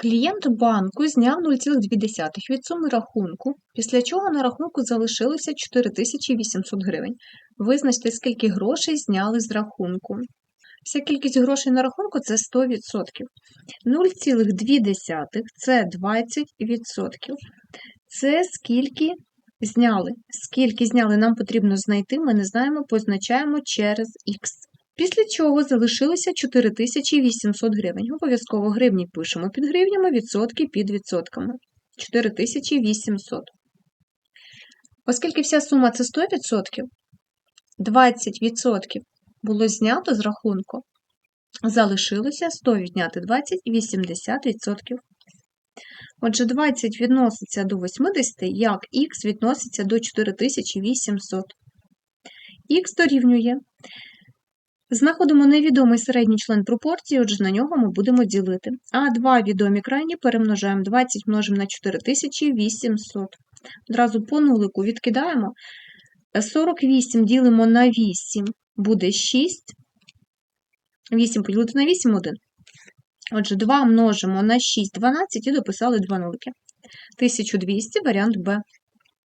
Клієнт банку зняв 0,2 від суми рахунку, після чого на рахунку залишилося 4800 гривень. Визначте, скільки грошей зняли з рахунку. Вся кількість грошей на рахунку це 100%. 0,2 це 20%. Це скільки зняли. Скільки зняли, нам потрібно знайти, ми не знаємо, позначаємо через х. Після чого залишилося 4800 гривень. Обов'язково гривні пишемо під гривнями, відсотки під відсотками. 4800. Оскільки вся сума це 100%, 20% було знято з рахунку, залишилося 100 відняти 20 – 80%. Отже, 20 відноситься до 80, як х відноситься до 4800. Х дорівнює. Знаходимо невідомий середній член пропорції, отже, на нього ми будемо ділити. А два відомі крайні перемножаємо 20 множимо на 4800. Одразу по нулику відкидаємо. 48 ділимо на 8 буде 6. 8 поділити на 8 – 1. Отже, 2 множимо на 6 – 12 і дописали 2 нулики. 1200 варіант Б.